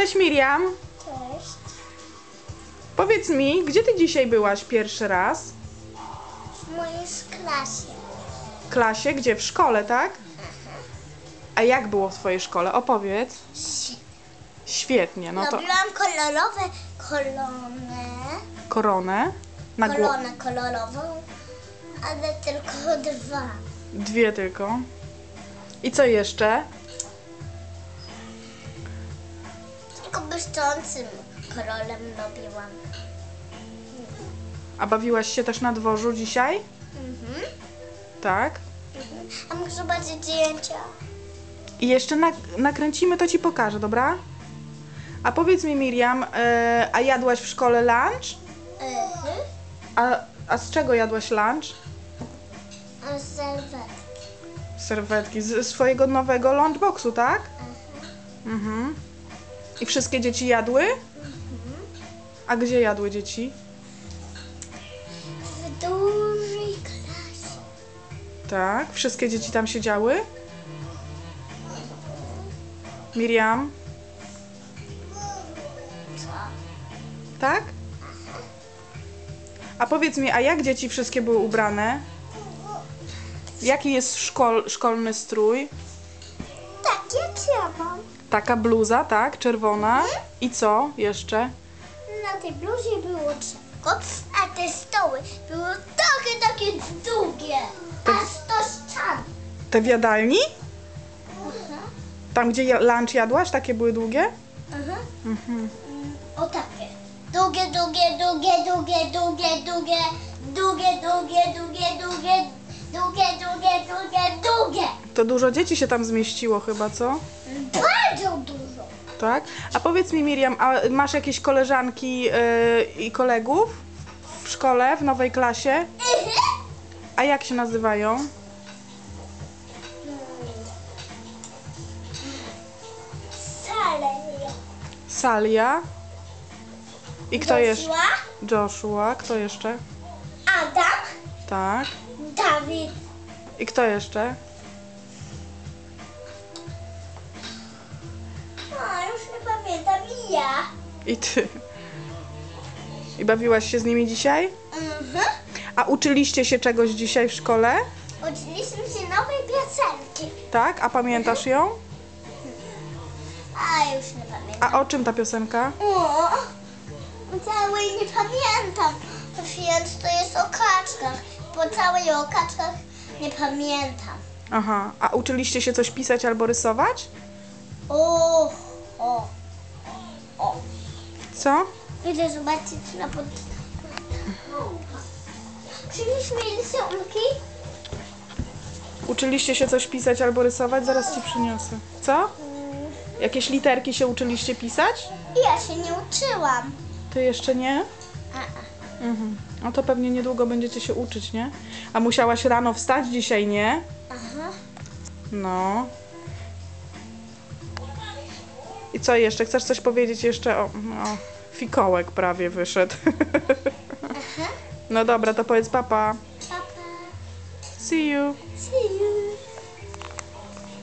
Cześć Miriam. Cześć. Powiedz mi, gdzie ty dzisiaj byłaś pierwszy raz? W mojej klasie. W klasie? Gdzie? W szkole, tak? A jak było w twojej szkole? Opowiedz. Świetnie, no to Robiłam kolorowe kolonę. koronę na głowę. Kolonę kolorową, ale tylko dwa. Dwie tylko. I co jeszcze? Błyszczącym kolorem robiłam. A bawiłaś się też na dworzu dzisiaj? Mhm. Tak. mhm. A mogę zobaczyć zdjęcia? I jeszcze nak- nakręcimy, to ci pokażę, dobra? A powiedz mi Miriam, e, a jadłaś w szkole lunch? Mhm. A, a z czego jadłaś lunch? A serwetki. Serwetki z swojego nowego lunchboxu, tak? Mhm. I wszystkie dzieci jadły? A gdzie jadły dzieci? W dużej klasie. Tak. Wszystkie dzieci tam siedziały? Miriam, tak? A powiedz mi, a jak dzieci wszystkie były ubrane? Jaki jest szkol, szkolny strój? Tak, jak ja mam. Taka bluza, tak? Czerwona. I co jeszcze? Na tej bluzie było drzewko, a te stoły były takie, takie długie. Aż do ścian. Te w jadalni? Tam, gdzie lunch jadłaś, takie były długie? Aha. Mhm. Mm, O takie. Długie, długie, długie, długie, długie, długie, długie, długie, długie, długie, długie, długie, długie, długie. To dużo dzieci się tam zmieściło chyba, co? Bardzo dużo. Tak? A powiedz mi, Miriam, a masz jakieś koleżanki yy, i kolegów w szkole, w nowej klasie? A jak się nazywają? Sale. Salia. I kto jeszcze? Joshua, Joshua. Kto jeszcze? Adam, Tak. Dawid, I kto jeszcze? Ja. I ty. I bawiłaś się z nimi dzisiaj? Mhm. A uczyliście się czegoś dzisiaj w szkole? Uczyliśmy się nowej piosenki. Tak? A pamiętasz ją? A już nie pamiętam. A o czym ta piosenka? O, całej nie pamiętam. Więc to jest o kaczkach. Po całej o kaczkach nie pamiętam. Aha. A uczyliście się coś pisać albo rysować? O, o, o. Co? Idę zobaczyć na pod... Przynieś mi rysunki. Uczyliście się coś pisać albo rysować? Zaraz ci przyniosę. Co? Jakieś literki się uczyliście pisać? Ja się nie uczyłam. Ty jeszcze nie? A. Mhm. No to pewnie niedługo będziecie się uczyć, nie? A musiałaś rano wstać dzisiaj, nie? Aha. No. I co jeszcze? Chcesz coś powiedzieć jeszcze o... o fikołek prawie wyszedł. Aha. No dobra, to powiedz papa. Papa. See you. See you.